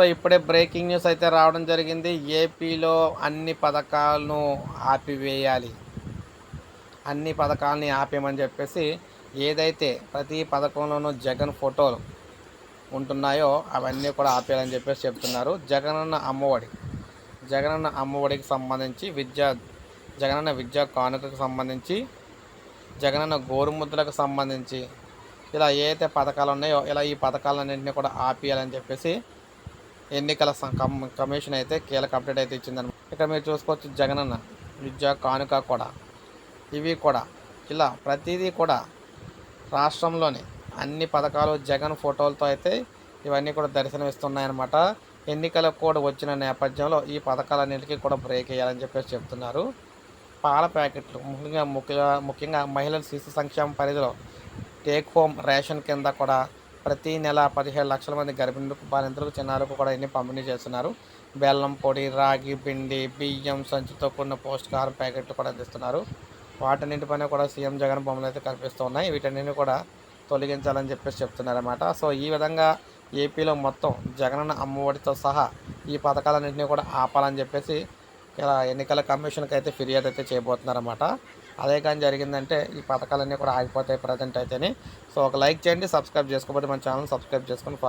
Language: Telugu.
సో ఇప్పుడే బ్రేకింగ్ న్యూస్ అయితే రావడం జరిగింది. ఏపీలో అన్ని పథకాలను ఆపివేయాలి. అన్ని పథకాలని ఆపేయమని చెప్పేసి ఏదైతే ప్రతి పథకంలోనూ జగన్ ఫోటోలు ఉంటున్నాయో అవన్నీ కూడా ఆపేయాలని చెప్పేసి చెప్తున్నారు. జగనన్న అమ్మఒడి. జగనన్న అమ్మఒడికి సంబంధించి విద్యా జగనన్న విద్యా కానుకకు సంబంధించి జగనన్న గోరుముద్రకు సంబంధించి ఇలా ఏ అయితే పథకాలు ఉన్నాయో ఇలా ఈ పథకాలన్నింటినీ కూడా ఆపేయాలని చెప్పేసి ఎన్నికల కమిషన్ అయితే కీలక అప్డేట్ అయితే ఇచ్చిందనమాట ఇక్కడ మీరు చూసుకోవచ్చు జగనన్న విద్యా కానుక కూడా. ఇవి కూడా. ఇలా ప్రతిదీ కూడా రాష్ట్రంలోని అన్ని పథకాలు జగన్ ఫోటోలతో అయితే ఇవన్నీ కూడా దర్శనమిస్తున్నాయన్నమాట. ఎన్నికల కోడ్ వచ్చిన నేపథ్యంలో ఈ పథకాలన్నింటికీ కూడా బ్రేక్ వేయాలని చెప్పేసి చెప్తున్నారు. పాల ప్యాకెట్లు ముఖ్యంగా ముఖ్యంగా ముఖ్యంగా మహిళల శిశు సంక్షేమ పరిధిలో టేక్ హోమ్ రేషన్ కింద కూడా ప్రతి నెల పదిహేడు లక్షల మంది గర్భిణులకు బాలింతలకు చిన్నారులకు కూడా ఇన్ని పంపిణీ చేస్తున్నారు. బెల్లం పొడి రాగి పిండి బియ్యం సంచితో కూడిన పోషకాహారం ప్యాకెట్లు కూడా అందిస్తున్నారు. వాటన్నింటిపైన కూడా సీఎం జగన్ బొమ్మలు అయితే కనిపిస్తూ ఉన్నాయి వీటన్నిటిని కూడా తొలగించాలని చెప్పేసి చెప్తున్నారన్నమాట. సో ఈ విధంగా ఏపీలో మొత్తం జగనన్న అమ్మఒడితో సహా ఈ పథకాలన్నింటినీ కూడా ఆపాలని చెప్పేసి ఇలా ఎన్నికల కమిషన్కి అయితే ఫిర్యాదు అయితే చేయబోతున్నారన్నమాట. అదే కానీ జరిగిందంటే ఈ పథకాలన్నీ కూడా ఆగిపోతాయి ప్రజెంట్ అయితేనే. సో ఒక లైక్ చేయండి సబ్స్క్రైబ్ చేసుకోబట్టి మన ఛానల్ సబ్స్క్రైబ్ చేసుకొని